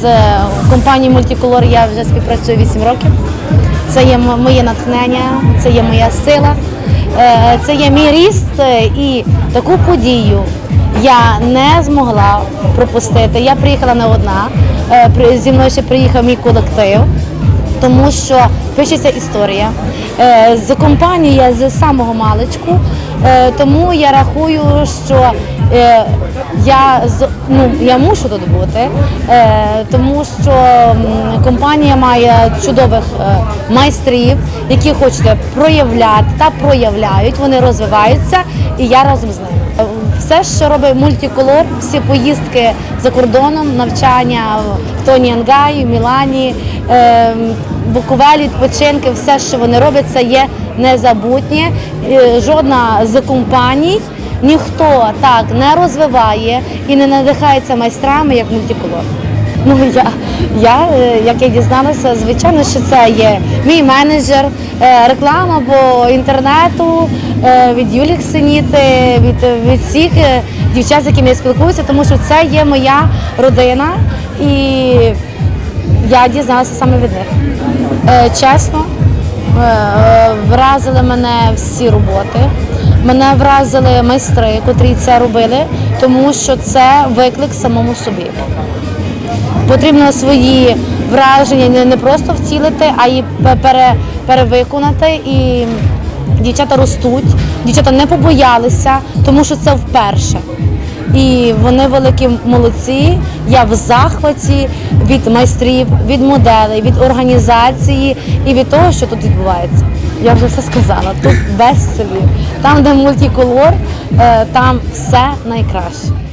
З компанією Мультиколор я вже співпрацюю 8 років. Це є моє натхнення, це є моя сила, е, це є мій ріст е, і таку подію я не змогла пропустити. Я приїхала не одна. е, Зі мною ще приїхав мій колектив, тому що пишеться історія. Е, З компанії я з самого маличку, е, тому я рахую, що е, я ну, я мушу тут бути, тому що компанія має чудових майстрів, які хочуть проявляти та проявляють. Вони розвиваються, і я разом з ними. Все, що робить мультиколор, всі поїздки за кордоном, навчання в Тоні Ангаї, в Мілані, е, відпочинки, все, що вони роблять, це є незабутнє. Е, Жодна з компаній ніхто так не розвиває і не надихається майстрами, як мультиколор. Ну я, я е, як я дізналася, звичайно, що це є мій менеджер, е, реклама по інтернету від Юлії Ксеніти, від, від всіх дівчат, з якими я спілкуюся, тому що це є моя родина і я дізналася саме від них. Е, Чесно, е, вразили мене всі роботи. Мене вразили майстри, котрі це робили, тому що це виклик самому собі. Потрібно свої враження не, просто втілити, а й пере, перевиконати. І дівчата ростуть, дівчата не побоялися, тому що це вперше. І вони великі молодці. Я в захваті від майстрів, від моделей, від організації і від того, що тут відбувається. Я вже все сказала. Тут без слів. Там, де мультиколор, е, там все найкраще.